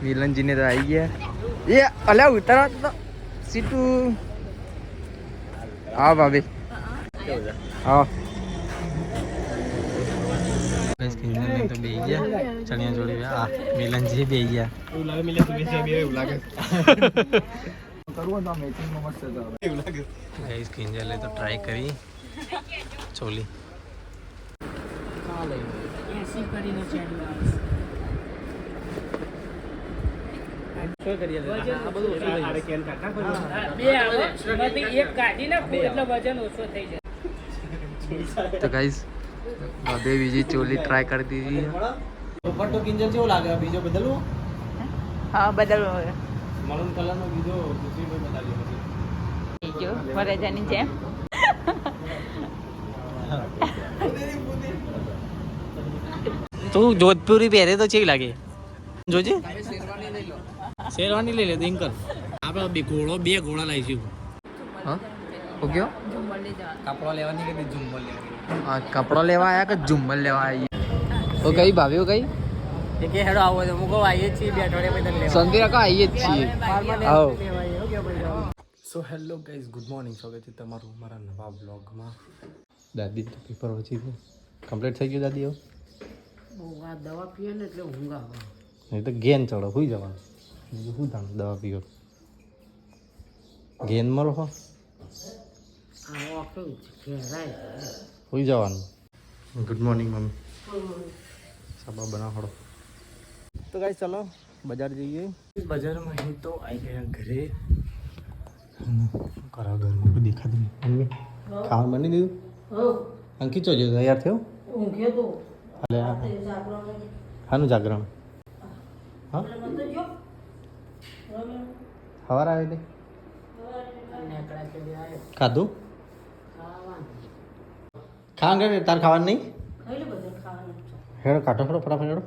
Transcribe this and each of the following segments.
મિલનજીને તો આવી ગયા એ અલ્યા ઉતારા તો સીટુ હા ભાભી હા તો બે ગયા ચણિયા જોડી આ મિલનજી બે ગયા એવું લાગે મિલે તું બેસી બે એવું લાગે ગાઈસ કિંજલે તો ટ્રાય કરી ચોલી આરે કેન કાકા કોઈ બે આવે. એમાંથી એક કાઢી નાખું એટલે વજન ઓછો થઈ જાય તો ગાઈસ બધે બીજી ચોલી ટ્રાય કરી દીધી દુપટ્ટો કિંજલ કેવો લાગે? બીજો બદલવો? હા બદલવો. મરૂન કલર બીજો દૂસરી કોઈ બતાવી બીજો વરરાજાની જેમ. તું જોધપુરી પહેરે તો કેવી લાગે? જોજે. શેરવાની લઈ લેતો અંકલ આપણે બે ઘોડો બે ઘોડા લાવીશું હા? ઓકે કપડો લેવાની કે ઝુમ્મર લેવાની? હા કપડો લેવા આયા કે ઝુમ્મર લેવા આવીએ તો કઈ ભાભીઓ કઈ? એ કે હેડો આવો તો મુકો આવીએ છીએ બે અઠવાડિયા પછી લેવા. શાંતિ રાખો આવીએ જ છીએ? આવો. So hello guys good morning સ્વાગત છે તમારું મારા નવા બ્લોગમાં દાદી તો પેપર ગયું કમ્પ્લીટ થઈ ગયું દાદી હવે દવા પીએ ને એટલે ઊંઘ આવે. નહીં તો ગેન ચડો સુઈ જવાનું. બીજું શું જાણું દવા પીવો ગેન મળો હો સુઈ જવાનું ગુડ મોર્નિંગ મમ્મી સાબા બનાવડો તો ગાઈસ ચલો બજાર જઈએ બજારમાં અહીં તો આવી ગયા ઘરે કરા ઘરમાં કોઈ દેખાતું નહીં ખાવાનું બની દીધું અંકિત ચો જો તૈયાર થયો હાલે હાનું જાગરણ હા સવાર આવે તે ખાધું? ખાવા ગયા તાર ખાવાનું નહીં? હેડો, કાઢો, હેડો, ફટાફટ હેડો.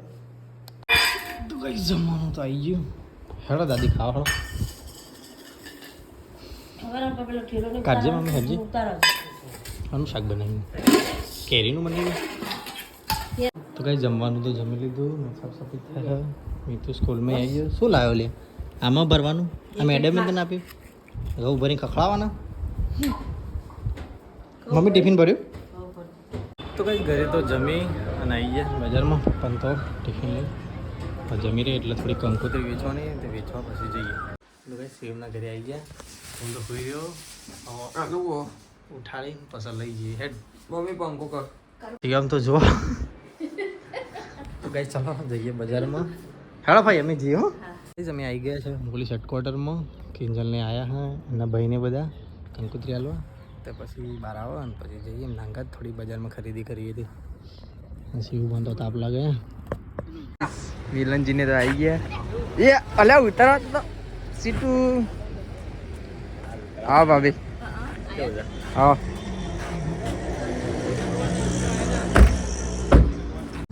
કઈ જમવાનું તો આવી ગયું હેડો, દાદી, ખાવા હેડો. કાઢજે, મમ્મી, હેડજે. આનું શાક બનાવ્યું કેરીનું બનાવ્યું તો કઈ જમવાનું તો જમી લીધું સાફ સફાઈ થાય મેં તો સ્કૂલમાં આવી ગયો. શું લાવ્યો લે? આમાં ભરવાનું? આ મેડમે તને આપ્યું? ઘઉં ભરી ખખડાવવાના મમ્મી ટિફિન ભર્યું? તો કઈ ઘરે તો જમી અને આવી ગયા. બજારમાં? પણ તો ટિફિન લઈ. તો જમી રહી એટલે થોડી કંકોત્રી વેચવાની તે વેચવા પછી જઈએ. તો કઈ સેવના ઘરે આવી ગયા. હું તો હોઈ રહ્યો ઉઠાડી પછી લઈ જઈએ. હેડ. મમ્મી પંખો કર. આમ તો જો તો કઈ ચાલો જઈએ બજારમાં. હેડો ભાઈ અમે જઈએ હો. અમે આવી ગયા છે. પોલીસ હેડક્વાર્ટરમાં કિંજલને આવ્યા હા એના ભાઈને બધા. કંકુત્રી હાલવા તો પછી બહાર આવો અને પછી જઈએ. એમ નાંગા થોડી બજારમાં ખરીદી કરીએ હતી. શિવ બંધ તો તાપ લાગે. વિલનજીને તો આવી ગયા. એ અલ્યા ઉતારા તો સીટુ. હા ભાભી. હા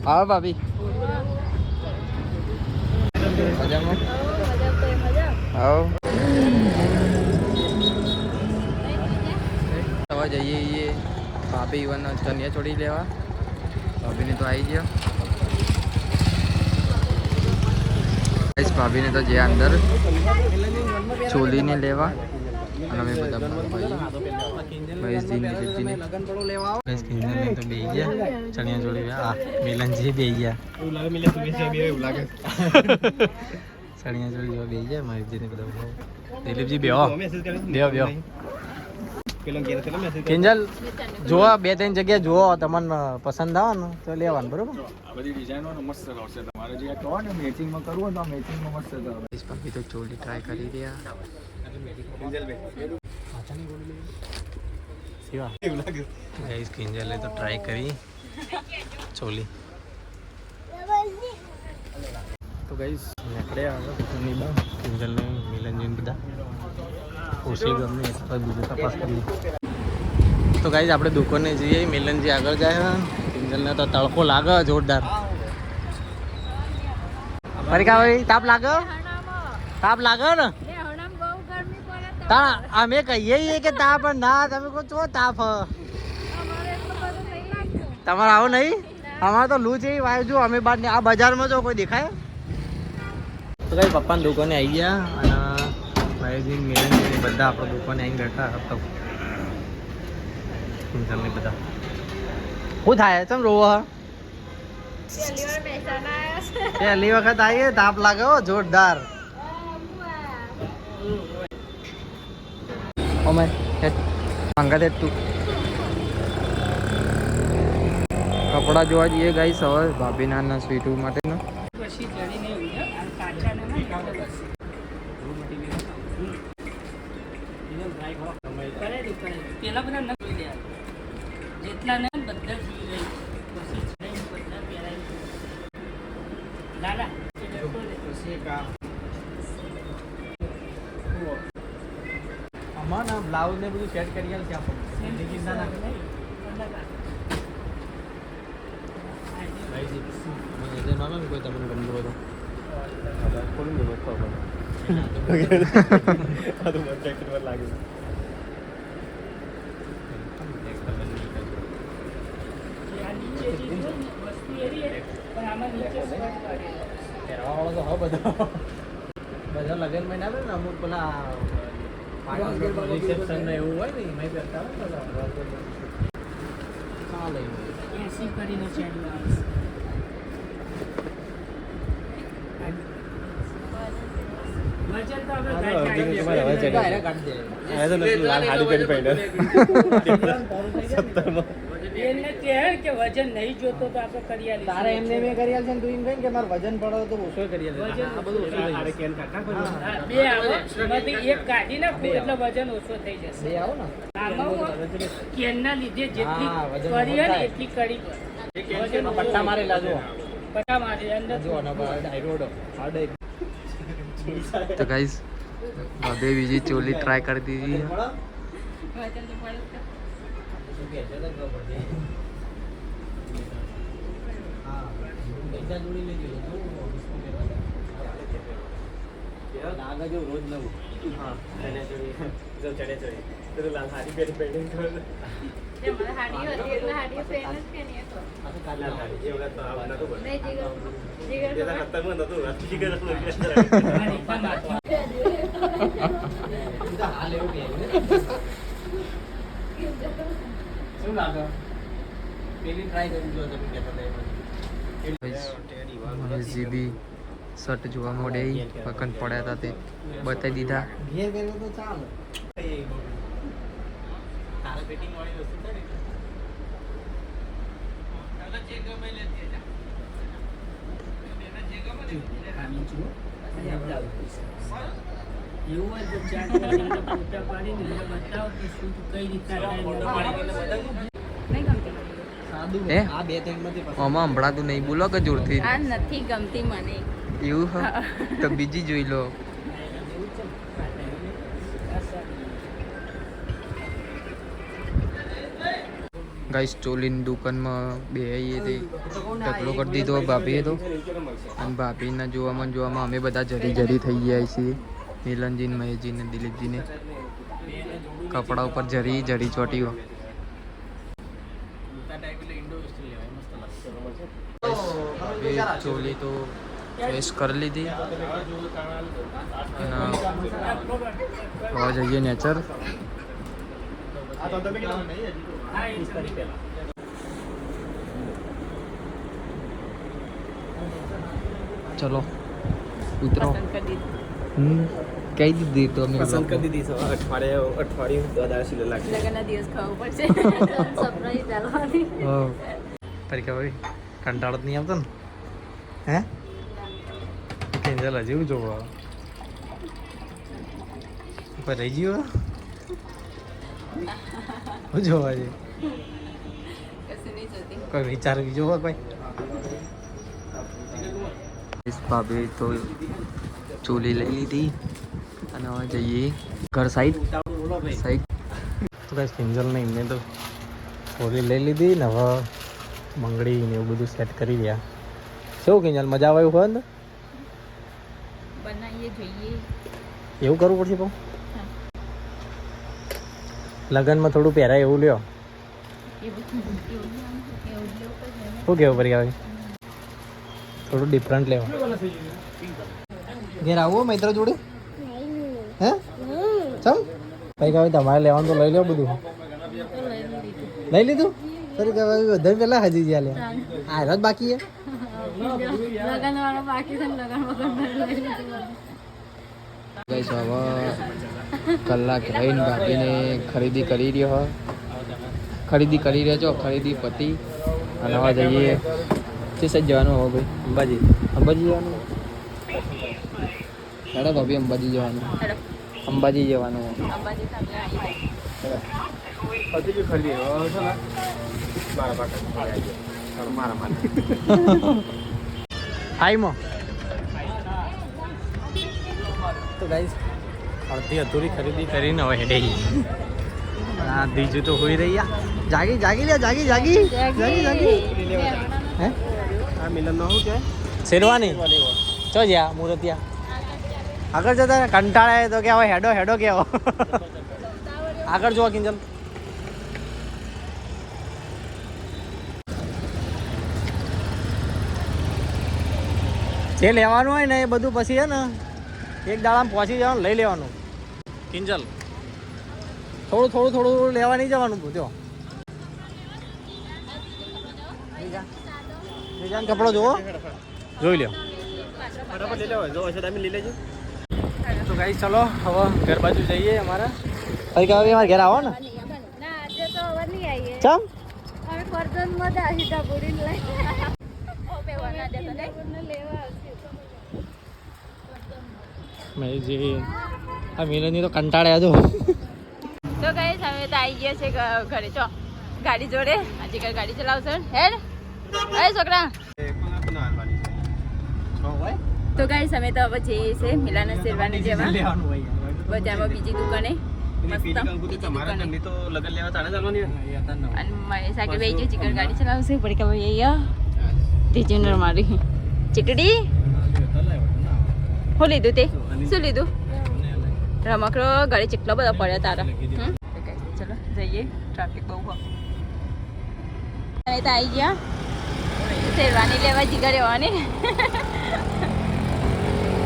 હા ભાભી. મજામાં? આવો હવે. જઈએ છીએ ભાભી ઈવન ચનિયા છોડી લેવા. ભાભીને તો આવી ગયો. ગાઈસ ભાભીને તો જે અંદર ચોલીને લેવા. અને અમે બધા ભાઈ. મહેશજી નિલેશજીને કિંજલને તો બે ગયા ચણિયા ચોળી હા મિલનજી ગયા બેસી લાગે ચણિયા ચોળી જોવા બે ગયા મહેશજીને બધા. દિલીપજી બેહો બેહો બેહો કિંજલ જોવા બે ત્રણ જગ્યાએ જુઓ તમને પસંદ આવે ને તો લેવાનું બરોબર? આ બધી ડિઝાઇનો મસ્ત આવશે તમારે જે કહો ને મેચિંગમાં કરવું હોય તો મેચિંગમાં મસ્ત આવે. ભાભી તો ચોલી ટ્રાય કરી રહ્યા. લાગે. ગાઈસ કિંજલે તો ટ્રાય કરી. ચોલી. તો ગાઈસ નીકળ્યા હવે દુકાનની બહાર. કિંજલને મિલનજીને બધા. ઓછી ગમે બીજું તપાસ કરી તો ગાઈસ આપણે દુકાને જઈએ. મિલનજી આગળ જાય કિંજલને તો તડકો લાગે જોરદાર. પરીકા ભાઈ તાપ લાગે? તાપ લાગે ને? તા અમે કહીએ છીએ કે તાપ ના તમે કહો છો તાપ હ. તમારે આવો નહીં? અમારે તો લૂ છે વાય જો અમે બાર આ બજારમાં જો કોઈ દેખાય? તો કઈ પપ્પાની દુકાને આવી ગયા અને ભાઈજી મિલન બધા આપણે દુકાને આવી બેઠા હતા. કિંજલની બધા? શું થાય? તમે રોવો પહેલી વખત આવીએ તાપ લાગે હો ઓમે માંગા દે તું કપડા જોવા જઈએ ગાઈ સવાર ભાભીનાના સ્વીટુ માટેના જેટલા આમાં ના બ્લાઉઝ ને બધું સેટ કરી આલ ક્યાં આપણને ચિંતા ના માનો કોઈ તમને ગમતું ખોલું બસ ખબર તો મને પર લાગે ને, વસ્તુ એવી પણ આમાં નીચે. તો હો બધા લગનમાં ના આવે ને અમુક પેલા રિસેપ્શન ને એવું હોય ને એમાં પહેરતા હોય ને એસી કરીને ચાલ્યું સત્તર છે. કહે કે વજન નહીં જોતો તો આપણે કરી. તારે એમને મેં કરી છે ને તું એમ કહે કે મારે વજન પડો તો ઓછો કરી વજન આ બધું ઓછું બે આવો. એમાંથી એક કાઢી નાખો એટલે વજન ઓછો થઈ જશે. બે આવો ને. કેનના લીધે જેટલી કરી ને એટલી કરી વજન પટ્ટા મારેલા જો પટ્ટા મારે અંદર. જો તો ગાઈઝ બે બીજી ચોલી ટ્રાય કરી દીધી. રોજ નવું હા, ચણિયાચોળી. જો ચણિયાચોળી. તો તો લાલ હાડી પહેરી પહેરીને તો લાલ હાડી. એ જીબી શર્ટ જોવા મળે પકન પડ્યા હતા તે. બતાવી દીધા. ઘેર કર્યો અને આ બે ત્રણમાંથી આમાં તું નહીં. બોલો કે જોરથી. આ નથી ગમતી મને. એવું હ? તો બીજી જોઈ લો. ગાઈસ ચોલીની દુકાનમાં બે આવીએ તે. ઢગલો કરી દીધો ભાભીએ તો. અને ભાભીના જોવામાં જોવામાં અમે બધા જરી જરી થઈ ગયા છીએ. મિલનજી મહેશજીને દિલીપજીને. ને દિલીપજી ને કપડા ઉપર જરી જરી ચોટીઓ. ચોલી તો ફેસ કરી લીધી. અને હવે જઈએ નેચર. ચલો ઉતરો. હમ કઈ દીધી તો અમે પસંદ કરી દીધી સવા અઠવાડિયે અઠવાડિયું દાદા સિલે લાગે લગનના દિવસ ખાવું પડશે. સરપ્રાઈઝ ચાલવાની હા. તરીકે ભાઈ કંટાળો જ નહીં આવતો ને? હે? કેન્જલ હજી જોવા ઉપર રહી ગયો? હું જોવા છે? નહીં કોઈ વિચાર બીજો હોય કોઈ ભાભી તો ચોલી લઈ લીધી અને હવે જઈએ ઘર સાઈડ સાઈડ તો કઈ કિંજલ ને એમને તો ચોલી લઈ લીધી ને હવે બંગડી ને એવું બધું સેટ કરી રહ્યા. કેવું કિંજલ મજા આવે એવું હોય ને? બનાવીએ જોઈએ. એવું કરવું પડશે પણ? લગ્નમાં થોડું પહેરાય એવું લ્યો. શું કેવું પડી આવે? થોડું ડિફરન્ટ લેવા. ઘેર આવો મૈત્ર જોડે. હે? ચમ? ભાઈ કહે તમારે લેવાનું તો લઈ લો બધું. લઈ લીધું. સરી કહેવાય વધારે પહેલાં હજી જ્યાં લે. આ રદ બાકી હે. લગન વાળો બાકી છે લગન વગર હવે કલાક રહીને ભાભીને ખરીદી કરી રહ્યો હ. ખરીદી કરી રહ્યો છો? ખરીદી પતી. અને હવે જઈએ. તે સજ જવાનું હો ભાઈ. અંબાજી. અંબાજી જવાનું? હેડો ભાભી અંબાજી જવાનું. અંબાજી જવાનું અંબાજી હાઈમાં તો ગાઈસ અડધી અધૂરી ખરીદી કરીને હવે હેડે આ બીજું તો હોઈ રહ્યા. જાગી જાગી લે જાગી જાગી. જાગી જાગી. હે? આ મિલનનો શું કે શેરવાની. ચો જ્યાં મુરતિયા આગળ જતા ને કંટાળે તો કે હવે હેડો હેડો કેવો. આગળ જોવા કિંજલ. જે લેવાનું હોય ને એ બધું પછી છે ને એક દાડામાં પહોંચી જવાનું લઈ લેવાનું. કિંજલ. થોડું થોડું થોડું લેવા નહીં જવાનું જો. બીજા? કપડો જુઓ. જોઈ લ્યો. તો ગાઈ ચલો હવે ઘર બાજુ જઈએ અમારા. પછી કે હવે અમારે ઘેર આવો ને. ના આજે તો હવે નહીં આવીએ ચમ અમે કરજણ મજા આ મિલનની તો કંટાળ્યા જો તો ગઈ અમે તો આવી ગયા છે ઘરે. ચો ગાડી જોડે. આજે કાલ ગાડી ચલાવશે. ને હેડ. એ છોકરા. તો ગાઈસ અમે તો હવે જઈએ છે મિલાના શેરવાની જેવા. લેવાનું હોય બજારમાં બીજી દુકાને. ચિકન ગાડી ચલાવશે. પડી કે ભાઈ ચીકડી. શું લીધું તે શું લીધું રમકડો ગાડી ચેટલો બધો પડ્યો તારા. ચલો જઈએ. ટ્રાફિક બહુ હોય. તો આવી ગયા. શેરવાની લેવા જીગા રહેવાની.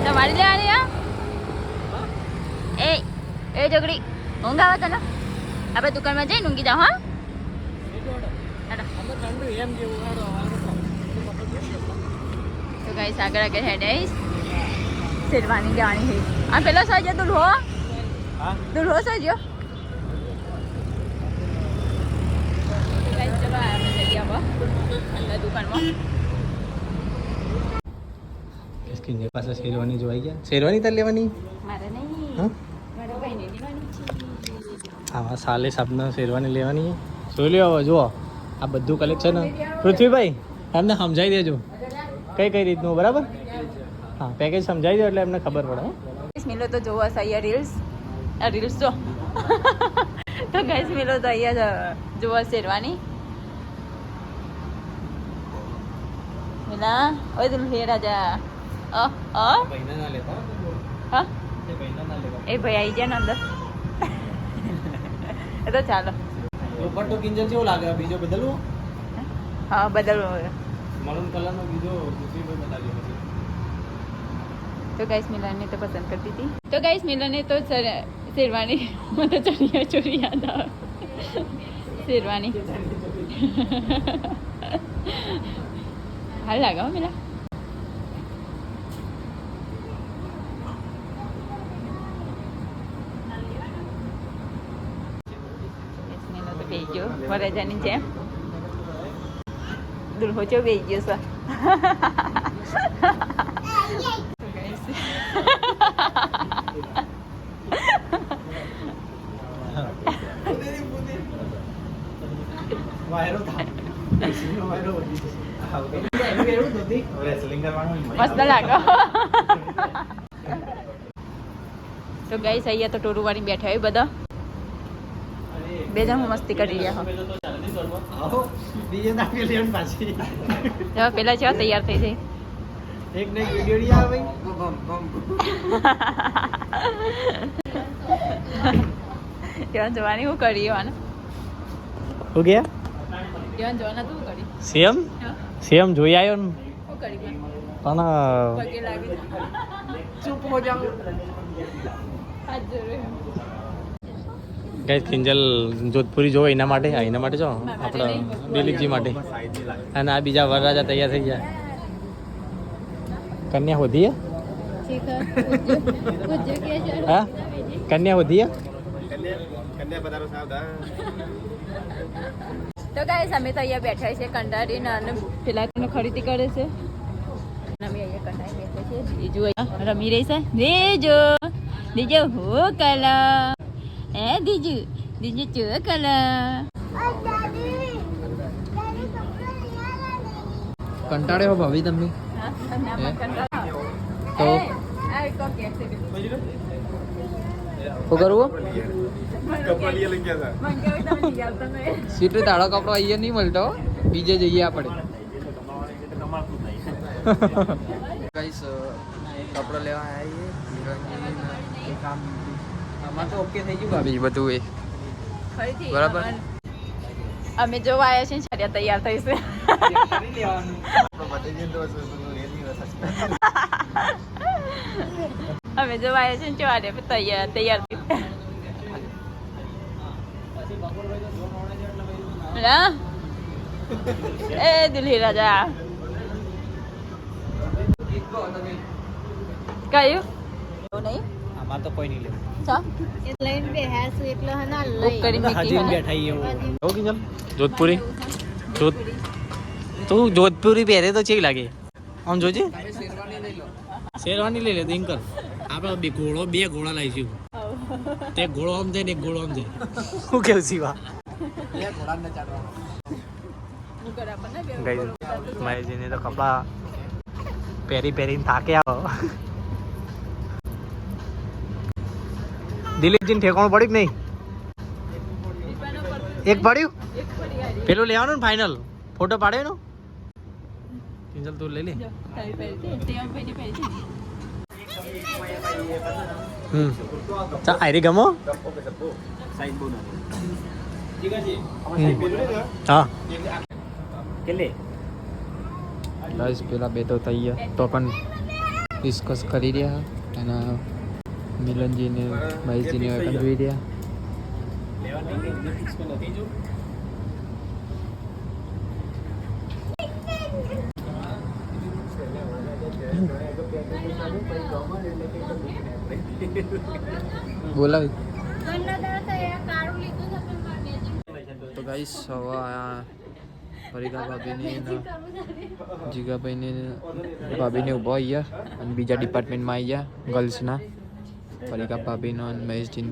તમારી લેવાની આ એ એ જોગડી ઊંઘ આવે તને? આપણે દુકાનમાં જઈને ઊંઘી જાઓ હા. તો ગાઈસ આગળ આગળ હેડ આવીશ શેરવાની જાણી છે આ પેલો સજો દુલ્હો? દુલ્હો સજો પાસે શેરવાની જોવાઈ ગયા શેરવાની તાર લેવાની મારે નહીં લેવાની છે સાલે સાબના શેરવાની લેવાની જોઈ લ્યો હવે જુઓ આ બધું કલેક્શન પૃથ્વીભાઈ એમને સમજાવી દેજો કઈ કઈ રીતનું બરાબર હા પેકેજ સમજાવી દો એટલે એમને ખબર પડે. મિલો તો જોવા છે અહીંયા રીલ્સ આ રીલ્સ જો. તો ગાઈસ મિલો તો અહીંયા જ જોવા શેરવાની. મિલા ઓય દુલ્હે રાજા અ અ? હા? એ ભાઈ આવી જાય ને અંદર. એ તો ચાલો. દુપટ્ટો કિંજલ કેવો લાગે બીજો બદલવો? હા બદલવું મરૂન કલરનો બીજો તો ગાઈસ મિલનને તો પસંદ કરતી હતી. તો ગાઈસ મિલનને તો શેરવાની મને ચણિયા ચોરી યાદ આવે. શેરવાની. હાલ લાગે મિલા. વરરાજાની જેમ. દુલ્હો ચો છે. મસ્ત લાગો. તો ગાઈસ અહીંયા તો ટોરું વાળી બેઠા હોય બધા. બે જણ મસ્તી કરી રહ્યા હો. આવો બીજે નાખી લેવાનું પાછી. હવે પેલા જેવા તૈયાર થઈ જાય. એક ને એક વીડિયો નહીં આવે તેવાન જોવાની હું કરી એવાને? હો ગયા? તેવાન જવાના તું કરી? સીએમ? સીએમ જોઈ આવ્યો ને? શું કરી પણ? ચૂપ હો જાઓ હાથ કિંજલ જોધપુરી જોવો એના માટે. એના માટે જો? આપણા દિલીપજી માટે. અને આ બીજા વરરાજા તૈયાર થઈ ગયા. કન્યા હોધી હા? કન્યા હોધી તો ગાઈસ અમે તો અહીંયા બેઠા છે કંટાળીને અને પેલા ખરીદી કરે છે. રમી રહી છે? દેજો. દેજો હો કલા. હે દીજુ? દીજુ ચો કલા. કંટાળે હો ભાભી કંટાળો. તો? શું કરવું? તમે. સીટે દાડો કપડો અહીંયા નહીં મળતો બીજે જઈએ આપણે. ગાઈસ કપડો લેવા આમાં તો ઓકે થઈ ગયું ભાભી બધું એ. બરાબર. અમે જો આવ્યા છીએ છડિયા તૈયાર થઈ છે. અમે જો આવ્યા છીએ છાડિયા તૈયાર તૈયાર એ દિલ્હી રાજા. કયું નહીં. આમાં તો કોઈ નહીં લેવું ચા? બુક કરી મૂકી મને. હો કિંજલ જોધપુરી? તું જોધપુરી પહેરે તો કેવી લાગે? આમ જોજે. શેરવાની લઈ લે તો એમ કર આપણે બે ઘોડો બે ઘોડા લાવીશું તે ઘોડો આમ જાય ને એક ઘોડો આમ જાય. શું કેવું શિવા ગઈ તો કપડા પહેરી પહેરીને થાકે આવો દિલીપજીને ઠેકાણું પડ્યું કે નહીં એક પડ્યું એક પડી ગાડી પેલું લેવાનું ને ફાઇનલ ફોટો પાડે નો કિંજલ તું લઈ લે હમ ચા આયરી ગમો હા બહુ નાની હા ગાઈસ પેલા બે તો થઈ ગયા તો પણ ડિસ્કસ કરી રહ્યા અને મિલનજીને મહેશજીને હવે પણ જોઈ રહ્યા બોલાવી તો ગાઈસ હવે આ ફરીકા ભાભીને જીગાભાઈને ભાભીને ઊભા અહીંયા અને બીજા ડિપાર્ટમેન્ટમાં આવી ગયા ગર્લ્સના. ફરીકા ભાભીનો અને મહેશજીન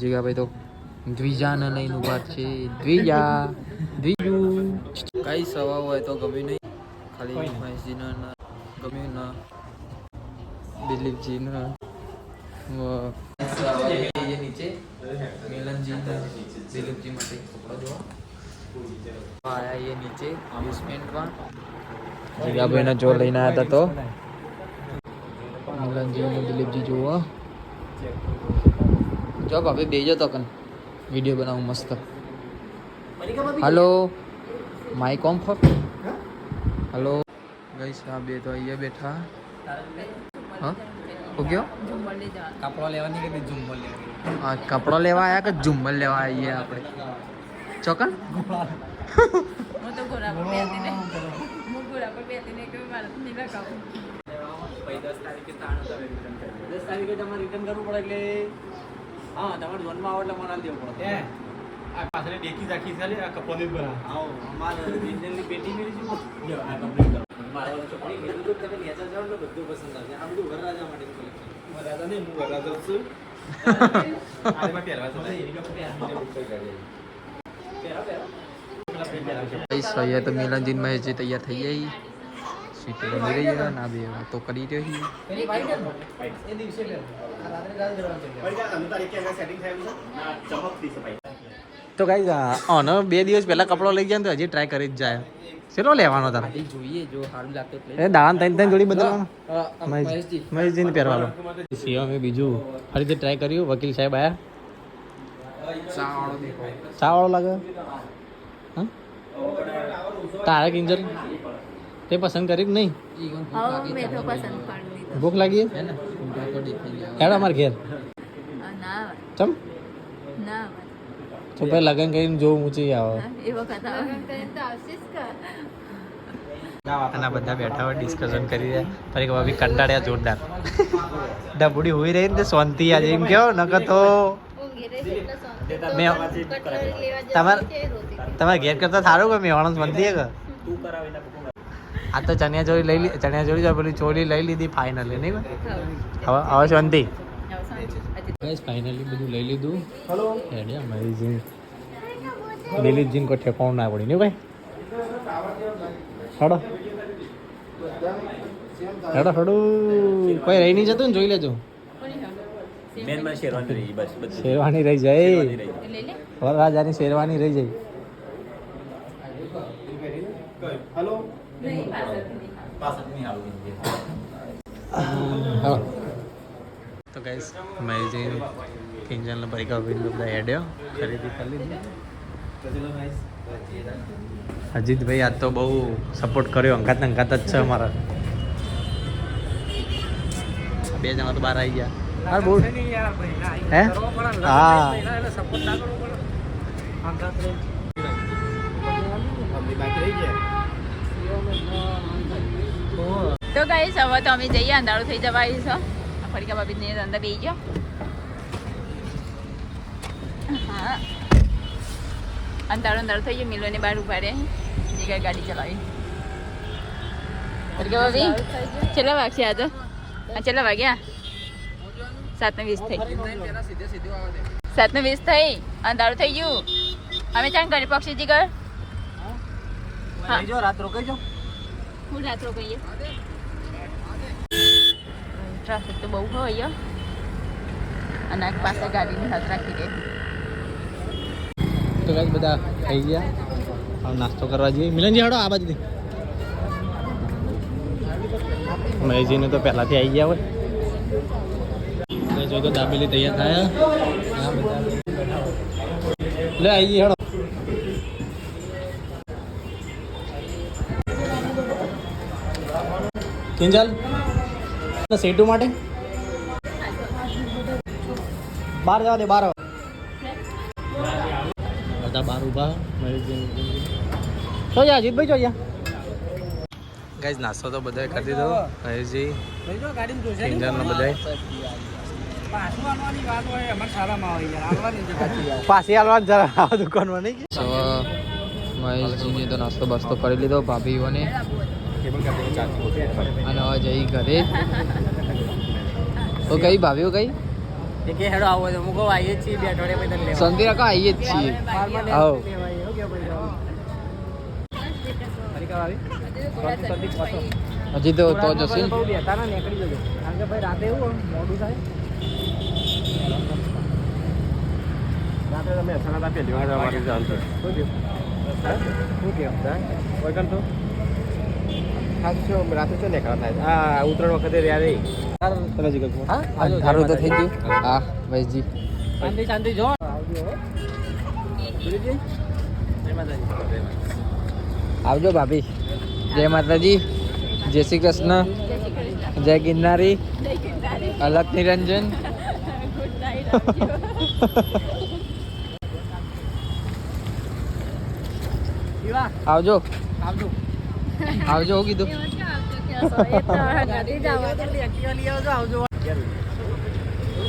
જીગાભાઈ તો દ્વિજાને લઈને ઊભા છે. દ્વિજા દ્વિજુ. કઈ સવા હોય તો ગમ્યું નહીં. ખાલી મહેશજીને ને ગમ્યું ના. દિલીપજીને. નીચે. મિલનજી દિલીપજી માટે કપડા જોવા. આયા નીચે બેસમેન્ટમાં જીગાભાઈને જો લઈને આવ્યા હતા તો. દિલીપજી જોવા. જો ભાભી બેજો તો કન. વીડિયો બનાવું મસ્ત. Hello mic on for hello guys આ બે તો અહીંયા બેઠા. હા? લઈ કપડો લેવાની કે ઝુમ્મર લેવા આ કપડો લેવા આવ્યા કે ઝુમ્મર લેવા આવીએ આપણે? ચોકન નહીં દસ તારીખે દસ તારીખે તમારે રિટર્ન કરવું પડે એટલે હા તમારે ઝોનમાં આવો એટલે મને દેવું પડે આ પાછળ ડેકી રાખી છે આ કપોની બના આવો અમારે પેટી મેળી છે. આ કમ્પ્લીટ કરો મારા વાળો છોકરી કીધું તો તમે નેચર જાઓ એટલે બધું પસંદ આવશે. આ બધું વરરાજા માટેનું collection. વરાજા નહીં હું વરાજા છું. અહીંયા તો મહેશજી તૈયાર થઈ જાય સીટો રમી રહી ના બે વાતો કરી રહી જ. તો કઈ આનો બે દિવસ પહેલા કપડો લઈ ગયા ને તો હજી ટ્રાય કરી જ જાય. ચેલો લેવાનો તારે? જોઈએ જો સારું લાગતું એટલે એ દાડા તૈન તૈન જોડી બદલવાનો? મહેશજી. મહેશજીને પહેરવાનો. સીઓ બીજું ફરીથી ટ્રાય કર્યું વકીલ સાહેબ આયા? ચા વાળો લાગે? હા? તારા કિંજલ તે પસંદ કરી કે નહીં? હવે મેં તો પસંદ કરી ભૂખ લાગી? ને? હેડો અમારે ઘેર. ના. ચમ? ના. તો ભાઈ લગન કરીને જોવું ઊંચી આવો. એ વખત આવે. અને આ બધા બેઠા હોય ડિસ્કશન કરી રહ્યા. ફરી ભાભી કંટાળ્યા જોરદાર. ડબુડી હોઈ રહી ને તે શાંતિ આજે એમ કહો નકર તો મેં તમારે તમારે ઘેર કરતા સારું કે મેવાણો શાંતિ હે કે? આ તો ચણિયા ચોળી લઈ લી ચણિયા ચોળી જો પેલી ચોળી લઈ લીધી ફાઇનલી નહીં હવે હવે શાંતિ. ગાઈસ ફાઇનલી બધું લઈ લીધું. હેલો એડે અમારી જીન દિલીપજીને કોઈ ઠેકાણું ના પડી? ને ભાઈ? હડો. હડો હેડો. કોઈ રહી નહીં જતું ને જોઈ લેજો. શેરવાની રહી જાય. વરરાજાની શેરવાની રહી જાય. હા તો ગાઈસ મેં જે કિંજલનો બાઈક આવીને બધા હેડ્યો ખરીદી કરી લીધી. અજીતભાઈ આજ તો બહુ સપોર્ટ કર્યો અંગાત અંગાત જ છે અમારા. બે જણા તો બહાર આવી ગયા. હા બહુ હે? હા. તો ગાઈસ હવે તો અમે જઈએ અંધારું થઈ જવા છો. ફરી ભાભી અંદર બેસી ગયો હા અંધારું અંધારું થઈ ગયું મિલોને બહાર ઊભા રહે જગ્યાએ ગાડી ચલાવી ફરી ભાભી છેલ્લા વાગશે આજે હા છેલ્લા વાગ્યા સાત ને વીસ થઈ સાત ને વીસ થઈ અંધારું થઈ ગયું અમે ચાણ કરી પક્ષીજી કર હા હું રાત્રો કહીએ ટ્રાફિક તો બહુ હોય અને આ પાસે ગાડીની હાથ રાખી દે. તો ગાઈસ બધા ખાઈ ગયા. હવે નાસ્તો કરવા જઈએ. મિલનજી, હડો આ બાજુ મહેશજીને તો પહેલાંથી આવી ગયા હોય. જો તો દાબેલી તૈયાર થયા. લે આવી ગઈ હડો. કિંજલ? સેટુ માટે? બહાર જવા દે બહાર બધા બહાર ઊભા. તો જા અજીતભાઈ જો ગાઈઝ નાસ્તો તો બધાએ કરી દીધો. મહેશજી કિંજલનો બધાએ. પાછી હાલવા જરા દુકાનમાં નહીં મહેશજીને તો નાસ્તો બાસ્તો કરી લીધો ભાભીઓને અને હવે જઈ ઘરે. ઓ કઈ ભાવ્યો કઈ? સંતિ રાખો આવીએ જ છીએ આવો હજી તો તો જશે ને? ઉત્તરાયણ વખતે રહ્યા નહીં. સારું તો થઈ ગયું. હા મહેશજી આવજો ભાભી. જય માતાજી. જય શ્રી કૃષ્ણ. જય ગિરનારી. અલગ નિરંજન. આવજો. આવજો. હું કીધું.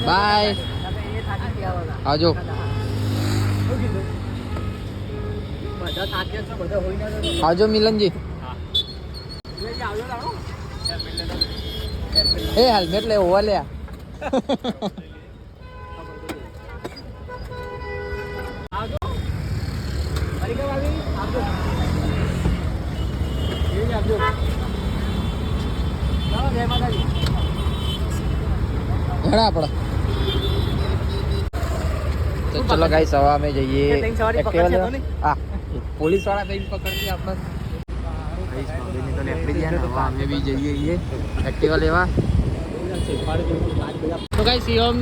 બાય. આવજો. આવજો મિલનજી. એ હેલ્મેટ લે ઓવા લે ઘણા આપણે તો ચલો ગાઈસ હવે અમે જઈએ હા પોલીસવાળા કઈ પકડતી આપણે? તો ગયા તો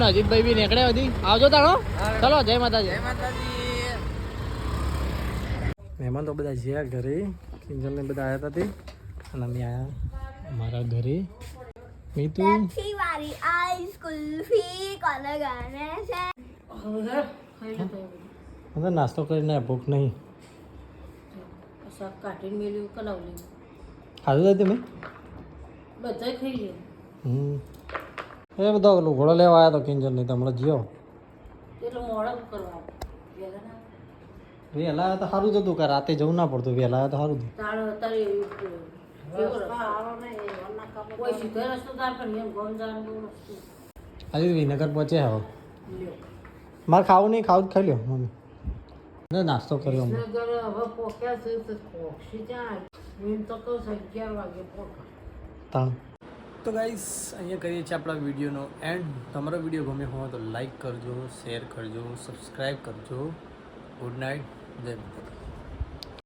અજીતભાઈ બી નીકળ્યા હતી આવજો તાણો ચલો જય માતાજી. મહેમાન તો બધા જ્યાં ઘરે. કિંજલને બધા આવ્યા હતા તે. અને અમે આવ્યા મારા ઘરે. મીતુ. વાળી આઈસ કુલ્ફી કોને ગમે છે? હવે નાસ્તો કરીને ભૂખ નહીં. શાક કાઢીને મેલ્યું કલાવલી ખાધું હતું તમે? બધા ખાઈ લે હમ. એ બધો ઘોડો લેવા આવ્યા તો કિંજલ નહીં તમને જીઓ. એટલે મોડા કરવા વહેલા તો સારું જ હતું કે રાતે જવું ના પડતું વહેલા તો સારું હતું. તાળ તારે કોઈ સીધો રસ્તો તાર પણ એમ ગમ જવાનું બહુ રસ્તો. આજે વિનગર પહોંચે હવે. મારે ખાવું નહીં ખાવું જ ખાઈ લ્યો મમ્મી. ના, નાસ્તો કર્યો હવે પોક્યા છે તો કોક્ષી ત્યાં મેં તો કહું છું અગિયાર વાગે પોકા તાણ. તો ગાઈસ અહીંયા કરીએ છીએ આપણા વિડીયોનો એન્ડ તમારો વીડિયો ગમ્યો હોય તો લાઈક કરજો શેર કરજો સબસ્ક્રાઈબ કરજો. ગુડ નાઇટ જય માતા